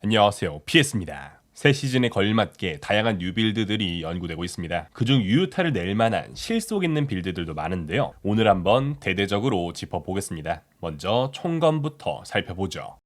안녕하세요. PS입니다. 새 시즌에 걸맞게 다양한 뉴 빌드들이 연구되고 있습니다. 그중 유효타를 낼 만한 실속 있는 빌드들도 많은데요. 오늘 한번 대대적으로 짚어보겠습니다. 먼저 총검부터 살펴보죠.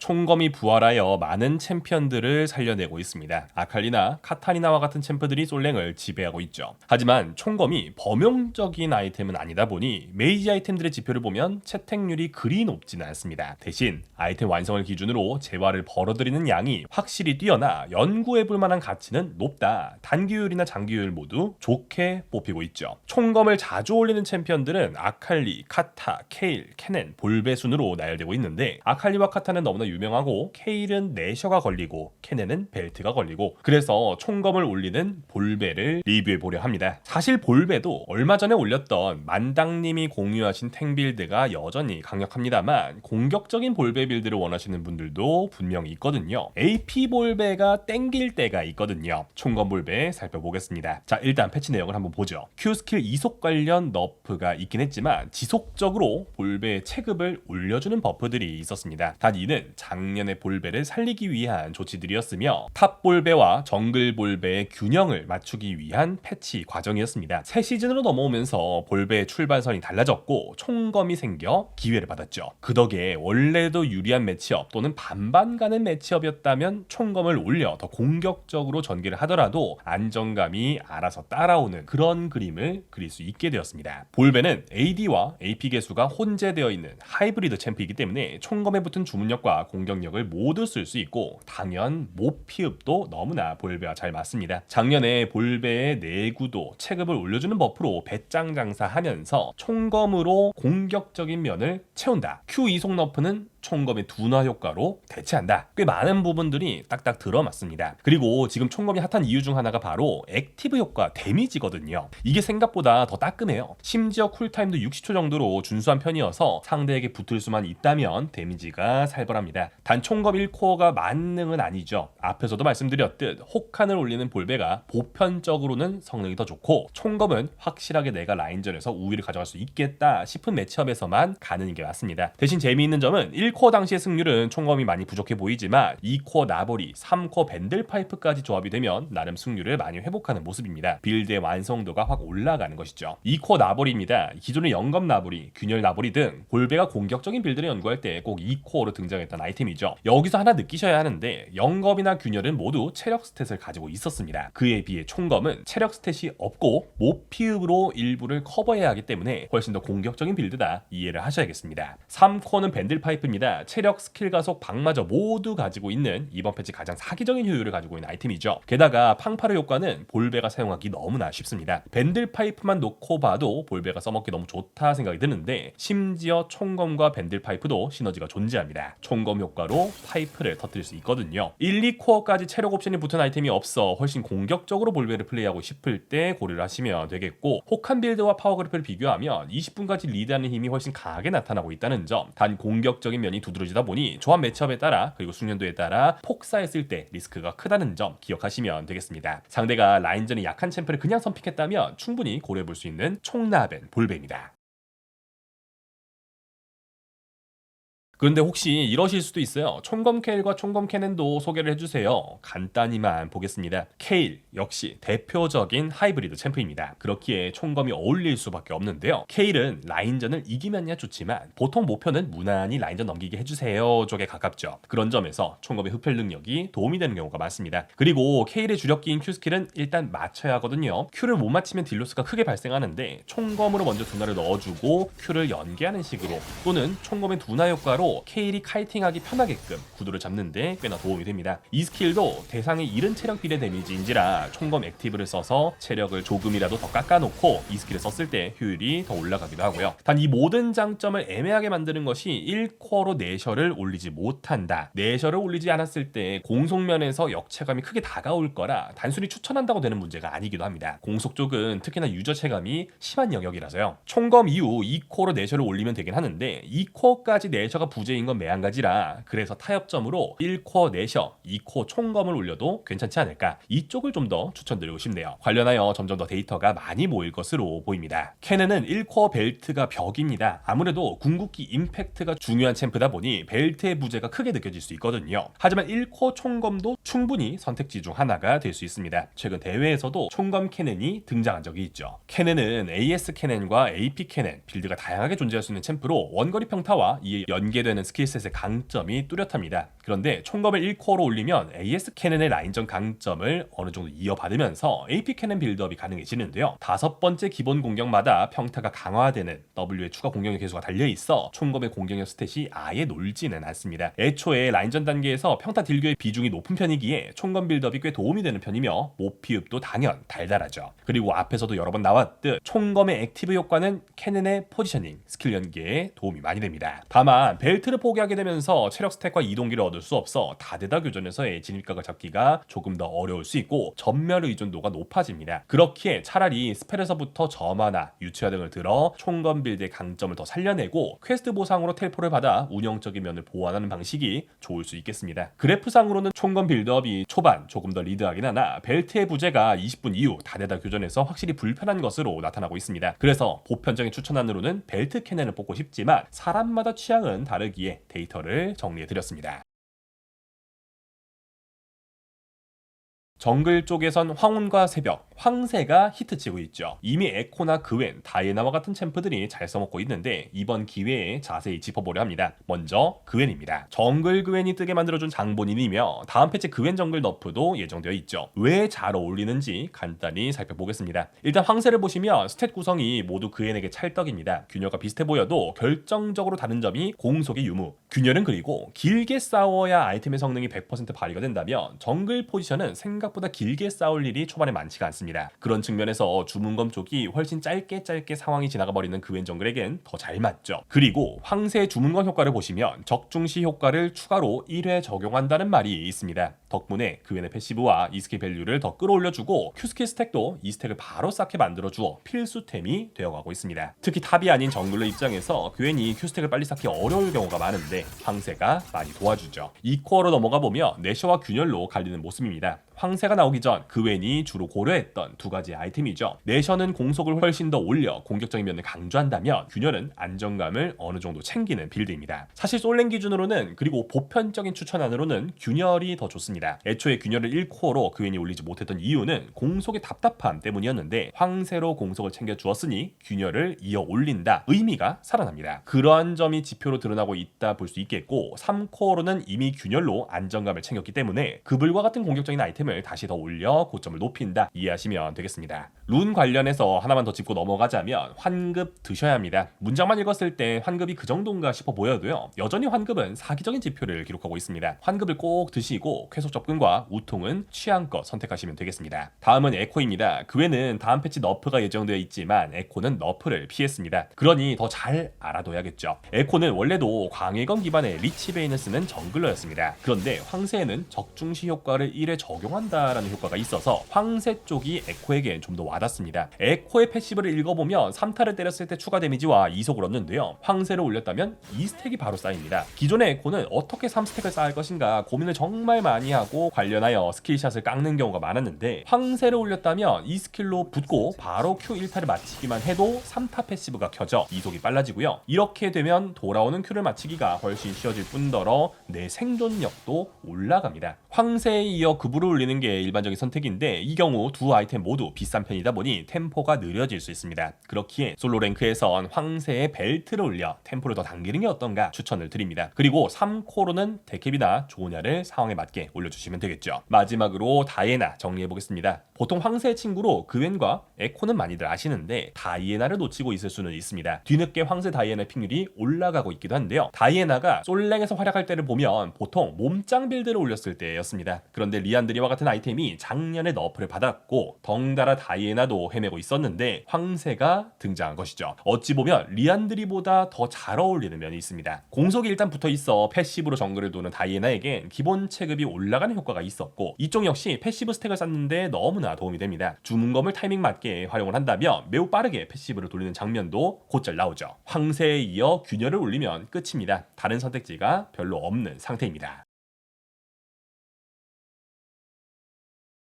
총검이 부활하여 많은 챔피언들을 살려내고 있습니다. 아칼리나 카타리나와 같은 챔프들이 솔랭을 지배하고 있죠. 하지만 총검이 범용적인 아이템은 아니다 보니 메이지 아이템들의 지표를 보면 채택률이 그리 높지는 않습니다. 대신 아이템 완성을 기준으로 재화를 벌어들이는 양이 확실히 뛰어나 연구해볼 만한 가치는 높다. 단기율이나 장기율 모두 좋게 뽑히고 있죠. 총검을 자주 올리는 챔피언들은 아칼리, 카타, 케일, 케넨, 볼베 순으로 나열되고 있는데 아칼리와 카타는 너무나 유명하고 케일은 내셔가 걸리고 케넨은 벨트가 걸리고 그래서 총검을 올리는 볼베를 리뷰해 보려 합니다. 사실 볼베도 얼마 전에 올렸던 만당님이 공유하신 탱 빌드가 여전히 강력합니다만 공격적인 볼베 빌드를 원하시는 분들도 분명히 있거든요. AP 볼베가 땡길 때가 있거든요. 총검 볼베 살펴보겠습니다. 자 일단 패치 내용을 한번 보죠. Q 스킬 이속 관련 너프가 있긴 했지만 지속적으로 볼베의 체급을 올려주는 버프들이 있었습니다. 단 이는 작년의 볼베를 살리기 위한 조치들이었으며 탑 볼베와 정글 볼베의 균형을 맞추기 위한 패치 과정이었습니다. 새 시즌으로 넘어오면서 볼베의 출발선이 달라졌고 총검이 생겨 기회를 받았죠. 그 덕에 원래도 유리한 매치업 또는 반반 가는 매치업이었다면 총검을 올려 더 공격적으로 전개를 하더라도 안정감이 알아서 따라오는 그런 그림을 그릴 수 있게 되었습니다. 볼베는 AD와 AP 개수가 혼재되어 있는 하이브리드 챔프이기 때문에 총검에 붙은 주문력과 공격력을 모두 쓸 수 있고 당연 못 피읍도 너무나 볼베와 잘 맞습니다. 작년에 볼베의 내구도 체급을 올려주는 버프로 배짱 장사하면서 총검으로 공격적인 면을 채운다. Q 이속 너프는 총검의 둔화 효과로 대체한다. 꽤 많은 부분들이 딱딱 들어맞습니다. 그리고 지금 총검이 핫한 이유 중 하나가 바로 액티브 효과 데미지거든요. 이게 생각보다 더 따끔해요. 심지어 쿨타임도 60초 정도로 준수한 편이어서 상대에게 붙을 수만 있다면 데미지가 살벌합니다. 단 총검 1코어가 만능은 아니죠. 앞에서도 말씀드렸듯 혹한을 올리는 볼베가 보편적으로는 성능이 더 좋고 총검은 확실하게 내가 라인전에서 우위를 가져갈 수 있겠다 싶은 매치업에서만 가는 게 맞습니다. 대신 재미있는 점은 1 코어 당시의 승률은 총검이 많이 부족해 보이지만 2코어 나보리, 3코어 밴들 파이프까지 조합이 되면 나름 승률을 많이 회복하는 모습입니다. 빌드의 완성도가 확 올라가는 것이죠. 2코어 나보리입니다. 기존의 영검 나보리, 균열 나보리 등 볼베가 공격적인 빌드를 연구할 때 꼭 2코어로 등장했던 아이템이죠. 여기서 하나 느끼셔야 하는데 영검이나 균열은 모두 체력 스탯을 가지고 있었습니다. 그에 비해 총검은 체력 스탯이 없고 모피읍으로 일부를 커버해야 하기 때문에 훨씬 더 공격적인 빌드다 이해를 하셔야겠습니다. 3코어는 밴들 파이프입니다. 체력, 스킬 가속, 방마저 모두 가지고 있는 이번 패치 가장 사기적인 효율을 가지고 있는 아이템이죠. 게다가 팡파르 효과는 볼베가 사용하기 너무나 쉽습니다. 밴들 파이프만 놓고 봐도 볼베가 써먹기 너무 좋다 생각이 드는데 심지어 총검과 밴들 파이프도 시너지가 존재합니다. 총검 효과로 파이프를 터뜨릴 수 있거든요. 1, 2코어까지 체력 옵션이 붙은 아이템이 없어 훨씬 공격적으로 볼베를 플레이하고 싶을 때 고려를 하시면 되겠고 혹한 빌드와 파워 그래프를 비교하면 20분까지 리드하는 힘이 훨씬 강하게 나타나고 있다는 점. 단 공격적인 면이 두드러지다 보니 조합 매치업에 따라 그리고 숙련도에 따라 폭사했을 때 리스크가 크다는 점 기억하시면 되겠습니다. 상대가 라인전에 약한 챔프를 그냥 선픽했다면 충분히 고려해 볼 수 있는 총나벤 볼베입니다. 그런데 혹시 이러실 수도 있어요. 총검 케일과 총검 캐넨도 소개를 해주세요. 간단히만 보겠습니다. 케일 역시 대표적인 하이브리드 챔프입니다. 그렇기에 총검이 어울릴 수밖에 없는데요. 케일은 라인전을 이기면야 좋지만 보통 목표는 무난히 라인전 넘기게 해주세요 쪽에 가깝죠. 그런 점에서 총검의 흡혈 능력이 도움이 되는 경우가 많습니다. 그리고 케일의 주력기인 Q 스킬은 일단 맞춰야 하거든요. Q를 못 맞히면 딜로스가 크게 발생하는데 총검으로 먼저 둔화를 넣어주고 Q를 연계하는 식으로 또는 총검의 둔화 효과로 케일이 카이팅하기 편하게끔 구도를 잡는데 꽤나 도움이 됩니다. 이 스킬도 대상의 이른 체력 비례 데미지인지라 총검 액티브를 써서 체력을 조금이라도 더 깎아놓고 이 스킬을 썼을 때 효율이 더 올라가기도 하고요. 단 이 모든 장점을 애매하게 만드는 것이 1코어로 내셔를 올리지 못한다. 내셔를 올리지 않았을 때 공속면에서 역체감이 크게 다가올 거라 단순히 추천한다고 되는 문제가 아니기도 합니다. 공속 쪽은 특히나 유저 체감이 심한 영역이라서요. 총검 이후 2코어로 내셔를 올리면 되긴 하는데 2코어까지 내셔가 부 재인 건 매한가지라 그래서 타협점으로 1코어 내셔, 2코어 총검을 올려도 괜찮지 않을까 이쪽을 좀 더 추천드리고 싶네요. 관련하여 점점 더 데이터가 많이 모일 것으로 보입니다. 캐넨은 1코어 벨트가 벽입니다. 아무래도 궁극기 임팩트가 중요한 챔프다 보니 벨트의 부재가 크게 느껴질 수 있거든요. 하지만 1코어 총검도 충분히 선택지 중 하나가 될 수 있습니다. 최근 대회에서도 총검 캐넨이 등장한 적이 있죠. 캐넨은 AS 캐넨과 AP 캐넨 빌드가 다양하게 존재할 수 있는 챔프로 원거리 평타와 이에 연계 되는 스킬셋의 강점이 뚜렷합니다. 그런데 총검을 1코어로 올리면 AS 캐넨의 라인전 강점을 어느 정도 이어받으면서 AP 캐넨 빌드업이 가능해지는데요. 다섯 번째 기본 공격마다 평타가 강화되는 W의 추가 공격력 개수가 달려 있어 총검의 공격력 스탯이 아예 놀지는 않습니다. 애초에 라인전 단계에서 평타 딜교의 비중이 높은 편이기에 총검 빌드업이 꽤 도움이 되는 편이며 모피읍도 당연 달달하죠. 그리고 앞에서도 여러 번 나왔듯 총검의 액티브 효과는 캐넨의 포지셔닝, 스킬 연계에 도움이 많이 됩니다. 다만 벨 트를 포기하게 되면서 체력 스택과 이동기를 얻을 수 없어 다대다 교전에서의 진입각을 잡기가 조금 더 어려울 수 있고 전멸 의존도가 높아집니다. 그렇기에 차라리 스펠에서부터 점화나 유치화 등을 들어 총검 빌드의 강점을 더 살려내고 퀘스트 보상으로 텔포를 받아 운영적인 면을 보완하는 방식이 좋을 수 있겠습니다. 그래프상으로는 총검 빌드업이 초반 조금 더 리드하긴 하나 벨트의 부재가 20분 이후 다대다 교전에서 확실히 불편한 것으로 나타나고 있습니다. 그래서 보편적인 추천안으로는 벨트 캐넨을 뽑고 싶지만 사람마다 취향은 다르 기에 데이터를 정리해 드렸습니다. 정글 쪽에선 황혼과 새벽, 황새가 히트치고 있죠. 이미 에코나 그웬, 다이애나와 같은 챔프들이 잘 써먹고 있는데 이번 기회에 자세히 짚어보려 합니다. 먼저 그웬입니다. 정글 그웬이 뜨게 만들어준 장본인이며 다음 패치 그웬 정글 너프도 예정되어 있죠. 왜 잘 어울리는지 간단히 살펴보겠습니다. 일단 황새를 보시면 스탯 구성이 모두 그웬에게 찰떡입니다. 균열과 비슷해 보여도 결정적으로 다른 점이 공속의 유무. 균열은 그리고 길게 싸워야 아이템의 성능이 100% 발휘가 된다면 정글 포지션은 생각보다 길게 싸울 일이 초반에 많지가 않습니다. 그런 측면에서 주문검 쪽이 훨씬 짧게 짧게 상황이 지나가 버리는 그웬 정글에겐 더 잘 맞죠. 그리고 황새 주문검 효과를 보시면 적중시 효과를 추가로 1회 적용한다는 말이 있습니다. 덕분에 그웬의 패시브와 이스킬 밸류를 더 끌어올려주고 큐스킬 스택도 이 스택을 바로 쌓게 만들어주어 필수템이 되어가고 있습니다. 특히 탑이 아닌 정글러 입장에서 그웬이 큐스택을 빨리 쌓기 어려울 경우가 많은데 황새가 많이 도와주죠. 이 코어로 넘어가 보면 내셔와 균열로 갈리는 모습입니다. 황새가 나오기 전 그웬이 주로 고려했던 두 가지 아이템이죠. 내셔는 공속을 훨씬 더 올려 공격적인 면을 강조한다면 균열은 안정감을 어느 정도 챙기는 빌드입니다. 사실 솔랭 기준으로는 그리고 보편적인 추천안으로는 균열이 더 좋습니다. 애초에 균열을 1코어로 그웬이 올리지 못했던 이유는 공속의 답답함 때문이었는데 황새로 공속을 챙겨 주었으니 균열을 이어 올린다 의미가 살아납니다. 그러한 점이 지표로 드러나고 있다 볼 수 있겠고 3코어로는 이미 균열로 안정감을 챙겼기 때문에 그불과 같은 공격적인 아이템을 다시 더 올려 고점을 높인다 이해하시면 되겠습니다. 룬 관련해서 하나만 더 짚고 넘어가자면 환급 드셔야 합니다. 문장만 읽었을 때 환급이 그 정도인가 싶어 보여도요. 여전히 환급은 사기적인 지표를 기록하고 있습니다. 환급을 꼭 드시고 쾌속 접근과 우통은 취향껏 선택하시면 되겠습니다. 다음은 에코입니다. 그 외에는 다음 패치 너프가 예정되어 있지만 에코는 너프를 피했습니다. 그러니 더 잘 알아둬야겠죠. 에코는 원래도 광해검 기반의 리치베인을 쓰는 정글러였습니다. 그런데 황새에는 적중시 효과를 1회 적용한 다라는 효과가 있어서 황새 쪽이 에코에겐 좀 더 와닿습니다. 에코의 패시브를 읽어보면 3타를 때렸을 때 추가 데미지와 이속을 얻는데요. 황새를 올렸다면 2스택이 바로 쌓입니다. 기존의 에코는 어떻게 3스택을 쌓을 것인가 고민을 정말 많이 하고 관련하여 스킬샷을 깎는 경우가 많았는데 황새를 올렸다면 이 스킬로 붙고 바로 Q 1타를 마치기만 해도 3타 패시브가 켜져 이속이 빨라지고요. 이렇게 되면 돌아오는 Q를 마치기가 훨씬 쉬워질 뿐더러 내 생존력도 올라갑니다. 황새에 이어 급으로 올리는 게 일반적인 선택인데 이 경우 두 아이템 모두 비싼 편이다 보니 템포가 느려질 수 있습니다. 그렇기에 솔로 랭크에선 황새의 벨트를 올려 템포를 더 당기는 게 어떤가 추천을 드립니다. 그리고 3코로는 데캡이나 조냐를 상황에 맞게 올려주시면 되겠죠. 마지막으로 다이애나 정리해 보겠습니다. 보통 황새의 친구로 그웬과 에코는 많이들 아시는데 다이애나를 놓치고 있을 수는 있습니다. 뒤늦게 황새 다이애나 픽률이 올라가고 있기도 한데요. 다이애나가 솔랭에서 활약할 때를 보면 보통 몸짱 빌드를 올렸을 때였습니다. 그런데 리안드리와 같은 아이템이 작년에 너프를 받았고 덩달아 다이애나도 헤매고 있었는데 황새가 등장한 것이죠. 어찌 보면 리안드리보다 더 잘 어울리는 면이 있습니다. 공속이 일단 붙어 있어 패시브로 정글을 도는 다이애나에겐 기본 체급이 올라가는 효과가 있었고 이쪽 역시 패시브 스택을 쌓는데 너무나 도움이 됩니다. 주문검을 타이밍 맞게 활용을 한다면 매우 빠르게 패시브를 돌리는 장면도 곧잘 나오죠. 황새에 이어 균열을 올리면 끝입니다. 다른 선택지가 별로 없는 상태입니다.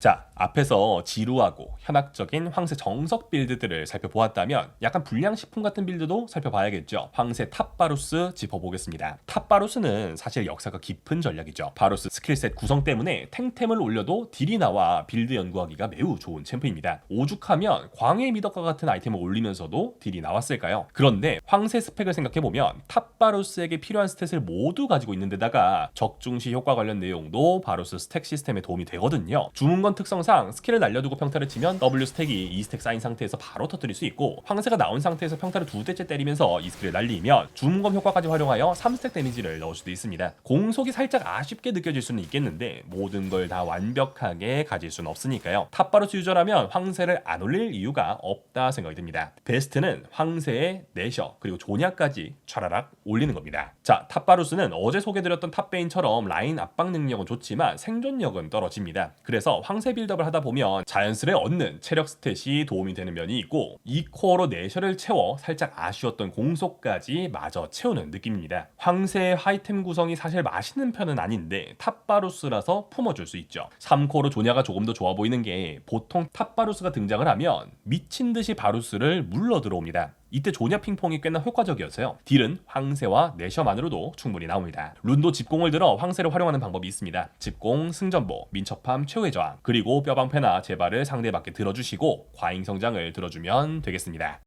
자, 앞에서 지루하고 현학적인 황새 정석 빌드들을 살펴보았다면 약간 불량식품 같은 빌드도 살펴봐야겠죠. 황새 탑바루스 짚어보겠습니다. 탑바루스는 사실 역사가 깊은 전략이죠. 바루스 스킬셋 구성 때문에 탱템을 올려도 딜이 나와 빌드 연구하기가 매우 좋은 챔프입니다. 오죽하면 광해 미덕과 같은 아이템을 올리면서도 딜이 나왔을까요? 그런데 황새 스펙을 생각해보면 탑바루스에게 필요한 스탯을 모두 가지고 있는 데다가 적중시 효과 관련 내용도 바루스 스택 시스템에 도움이 되거든요. 주문건 특성상 스킬을 날려두고 평타를 치면 W 스택이 2스택 쌓인 상태에서 바로 터뜨릴 수 있고 황새가 나온 상태에서 평타를 두 대째 때리면서 이 스킬을 날리면 주문검 효과까지 활용하여 3스택 데미지를 넣을 수도 있습니다. 공속이 살짝 아쉽게 느껴질 수는 있겠는데 모든 걸 다 완벽하게 가질 수는 없으니까요. 탑바루스 유저라면 황새를 안 올릴 이유가 없다 생각이 듭니다. 베스트는 황새의 내셔 그리고 조냐까지 차라락 올리는 겁니다. 자 탑바루스는 어제 소개드렸던 탑베인처럼 라인 압박 능력은 좋지만 생존력은 떨어집니다. 그래서 황새 빌드업을 하다 보면 자연스레 얻는 체력 스탯이 도움이 되는 면이 있고 이 코어로 내셔를 채워 살짝 아쉬웠던 공속까지 마저 채우는 느낌입니다. 황새의 하이템 구성이 사실 맛있는 편은 아닌데 탑바루스라서 품어줄 수 있죠. 3코어로 조냐가 조금 더 좋아 보이는 게 보통 탑바루스가 등장을 하면 미친 듯이 바루스를 물러 들어옵니다. 이때 조냐 핑퐁이 꽤나 효과적이어서요. 딜은 황새와 내셔만으로도 충분히 나옵니다. 룬도 집공을 들어 황새를 활용하는 방법이 있습니다. 집공, 승전보, 민첩함, 최후의 저항, 그리고 뼈방패나 제발을 상대밖에 들어주시고 과잉 성장을 들어주면 되겠습니다.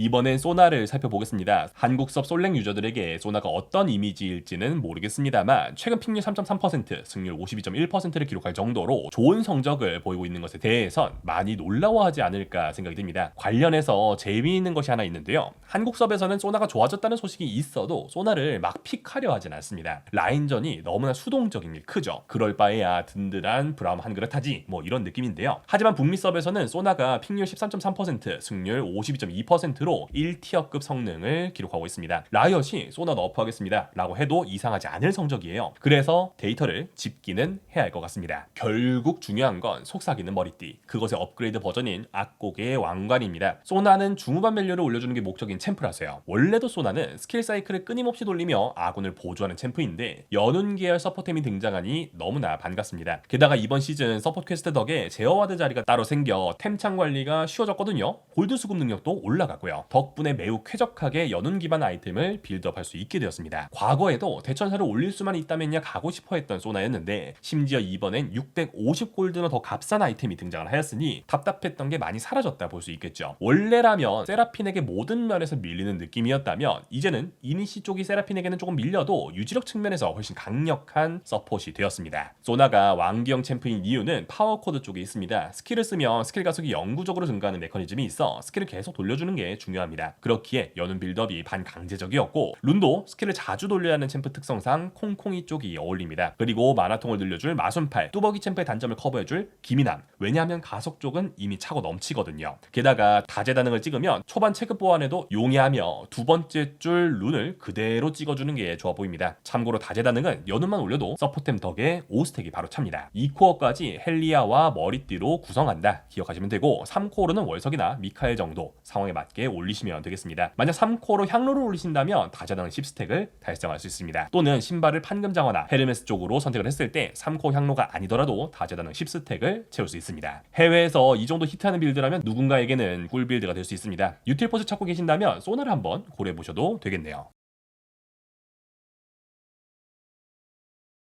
이번엔 소나를 살펴보겠습니다. 한국섭 솔랭 유저들에게 소나가 어떤 이미지일지는 모르겠습니다만 최근 픽률 3.3%, 승률 52.1%를 기록할 정도로 좋은 성적을 보이고 있는 것에 대해선 많이 놀라워하지 않을까 생각이 듭니다. 관련해서 재미있는 것이 하나 있는데요. 한국섭에서는 소나가 좋아졌다는 소식이 있어도 소나를 막 픽하려 하진 않습니다. 라인전이 너무나 수동적인 게 크죠. 그럴 바에야 든든한 브라움 한 그릇 하지 뭐 이런 느낌인데요. 하지만 북미 서브에서는 소나가 픽률 13.3%, 승률 52.2%로 1티어급 성능을 기록하고 있습니다. 라이엇이 소나 너프하겠습니다. 라고 해도 이상하지 않을 성적이에요. 그래서 데이터를 집기는 해야 할 것 같습니다. 결국 중요한 건 속삭이는 머리띠. 그것의 업그레이드 버전인 악곡의 왕관입니다. 소나는 중후반 밸류를 올려주는 게 목적인 챔프라서요. 원래도 소나는 스킬 사이클을 끊임없이 돌리며 아군을 보조하는 챔프인데 연운 계열 서포템이 등장하니 너무나 반갑습니다. 게다가 이번 시즌 서포트 퀘스트 덕에 제어와드 자리가 따로 생겨 템창 관리가 쉬워졌거든요. 골드 수급 능력도 올라가고요. 덕분에 매우 쾌적하게 연운 기반 아이템을 빌드업할 수 있게 되었습니다. 과거에도 대천사를 올릴 수만 있다면야 가고 싶어 했던 소나였는데 심지어 이번엔 650 골드나 더 값싼 아이템이 등장을 하였으니 답답했던 게 많이 사라졌다 볼 수 있겠죠. 원래라면 세라핀에게 모든 면에서 밀리는 느낌이었다면 이제는 이니시 쪽이 세라핀에게는 조금 밀려도 유지력 측면에서 훨씬 강력한 서폿이 되었습니다. 소나가 왕기형 챔프인 이유는 파워 코드 쪽에 있습니다. 스킬을 쓰면 스킬 가속이 영구적으로 증가하는 메커니즘이 있어 스킬을 계속 돌려주는 게 중요합니다. 그렇기에 연운 빌드업이 반강제적이었고 룬도 스킬을 자주 돌려야 하는 챔프 특성상 콩콩이 쪽이 어울립니다. 그리고 마나통을 늘려줄 마순팔, 뚜벅이 챔프의 단점을 커버해줄 기미남. 왜냐하면 가속 쪽은 이미 차고 넘치거든요. 게다가 다재다능을 찍으면 초반 체급 보완에도 용이하며 두 번째 줄 룬을 그대로 찍어주는 게 좋아 보입니다. 참고로 다재다능은 연운만 올려도 서포템 덕에 5스택이 바로 찹니다. 2코어까지 헬리아와 머리띠로 구성한다 기억하시면 되고 3코어로는 월석이나 미카엘 정도 상황에 맞게 올리시면 되겠습니다. 만약 3코어로 향로를 올리신다면 다재다능 10스택을 달성할 수 있습니다. 또는 신발을 판금장어나 헤르메스 쪽으로 선택을 했을 때 3코어 향로가 아니더라도 다재다능 10스택을 채울 수 있습니다. 해외에서 이 정도 히트하는 빌드라면 누군가에게는 꿀 빌드가 될 수 있습니다. 유틸포즈 찾고 계신다면 소나를 한번 고려해 보셔도 되겠네요.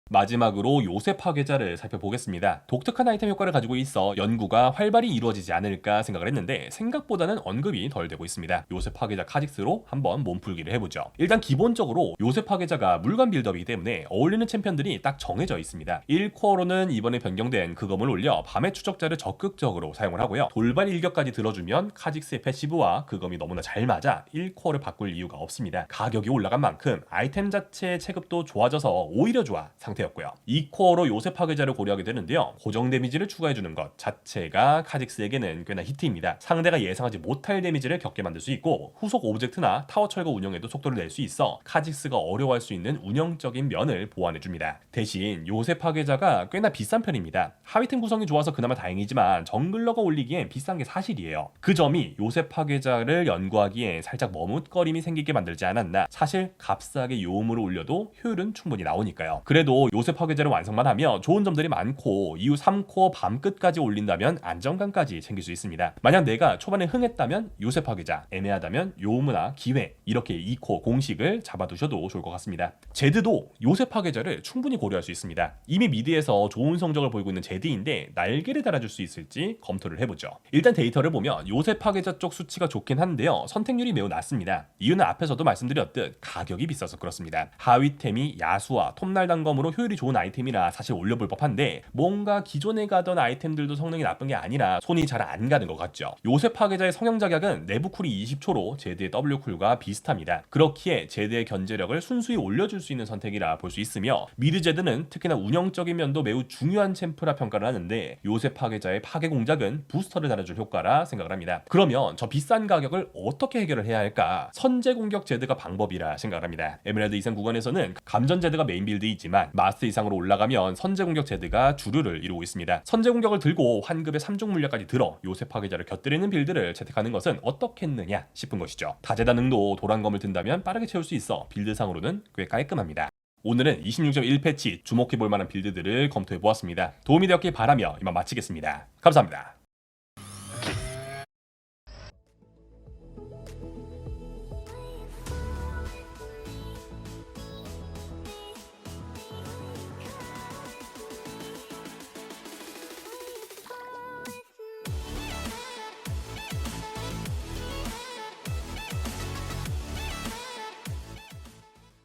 마지막으로 요셉 파괴자를 살펴보겠습니다. 독특한 아이템 효과를 가지고 있어 연구가 활발히 이루어지지 않을까 생각을 했는데 생각보다는 언급이 덜 되고 있습니다. 요셉 파괴자 카직스로 한번 몸풀기를 해보죠. 일단 기본적으로 요셉 파괴자가 물관 빌드업이기 때문에 어울리는 챔피언들이 딱 정해져 있습니다. 1코어로는 이번에 변경된 그검을 올려 밤의 추적자를 적극적으로 사용을 하고요. 돌발 일격까지 들어주면 카직스의 패시브와 그검이 너무나 잘 맞아 1코어를 바꿀 이유가 없습니다. 가격이 올라간 만큼 아이템 자체의 체급도 좋아져서 오히려 좋아 상 태였고요. 2코어로 요셉 파괴자를 고려하게 되는데요. 고정 데미지를 추가해주는 것 자체가 카직스에게는 꽤나 히트입니다. 상대가 예상하지 못할 데미지를 겪게 만들 수 있고 후속 오브젝트나 타워 철거 운영에도 속도를 낼 수 있어 카직스가 어려워할 수 있는 운영적인 면을 보완해줍니다. 대신 요셉 파괴자가 꽤나 비싼 편입니다. 하위템 구성이 좋아서 그나마 다행이지만 정글러가 올리기엔 비싼 게 사실이에요. 그 점이 요셉 파괴자를 연구하기에 살짝 머뭇거림이 생기게 만들지 않았나. 사실 값싸게 요음으로 올려도 효율은 충분히 나오니까요. 그래도 요셉 파괴자를 완성만 하면 좋은 점들이 많고 이후 3코어 밤 끝까지 올린다면 안정감까지 챙길 수 있습니다. 만약 내가 초반에 흥했다면 요셉 파괴자, 애매하다면 요음이나 기회 이렇게 2코 공식을 잡아두셔도 좋을 것 같습니다. 제드도 요셉 파괴자를 충분히 고려할 수 있습니다. 이미 미드에서 좋은 성적을 보이고 있는 제드인데 날개를 달아줄 수 있을지 검토를 해보죠. 일단 데이터를 보면 요셉 파괴자 쪽 수치가 좋긴 한데요. 선택률이 매우 낮습니다. 이유는 앞에서도 말씀드렸듯 가격이 비싸서 그렇습니다. 하위템이 야수와 톱날 단검으로 효율이 좋은 아이템이라 사실 올려볼 법한데 뭔가 기존에 가던 아이템들도 성능이 나쁜 게 아니라 손이 잘 안 가는 것 같죠. 요셉 파괴자의 성형 자격은 내부 쿨이 20초로 제드의 W 쿨과 비슷합니다. 그렇기에 제드의 견제력을 순수히 올려줄 수 있는 선택이라 볼 수 있으며 미드 제드는 특히나 운영적인 면도 매우 중요한 챔프라 평가를 하는데 요셉 파괴자의 파괴 공작은 부스터를 달아줄 효과라 생각을 합니다. 그러면 저 비싼 가격을 어떻게 해결을 해야 할까? 선제 공격 제드가 방법이라 생각을 합니다. 에메랄드 이상 구간에서는 감전 제드가 메인 빌드이지만 마스터 이상으로 올라가면 선제 공격 제드가 주류를 이루고 있습니다. 선제 공격을 들고 환급의 3종 물약까지 들어 요셉 파괴자를 곁들이는 빌드를 채택하는 것은 어떻겠느냐 싶은 것이죠. 다재다능도 도란검을 든다면 빠르게 채울 수 있어 빌드상으로는 꽤 깔끔합니다. 오늘은 26.1 패치 주목해볼 만한 빌드들을 검토해 보았습니다. 도움이 되었길 바라며 이만 마치겠습니다. 감사합니다.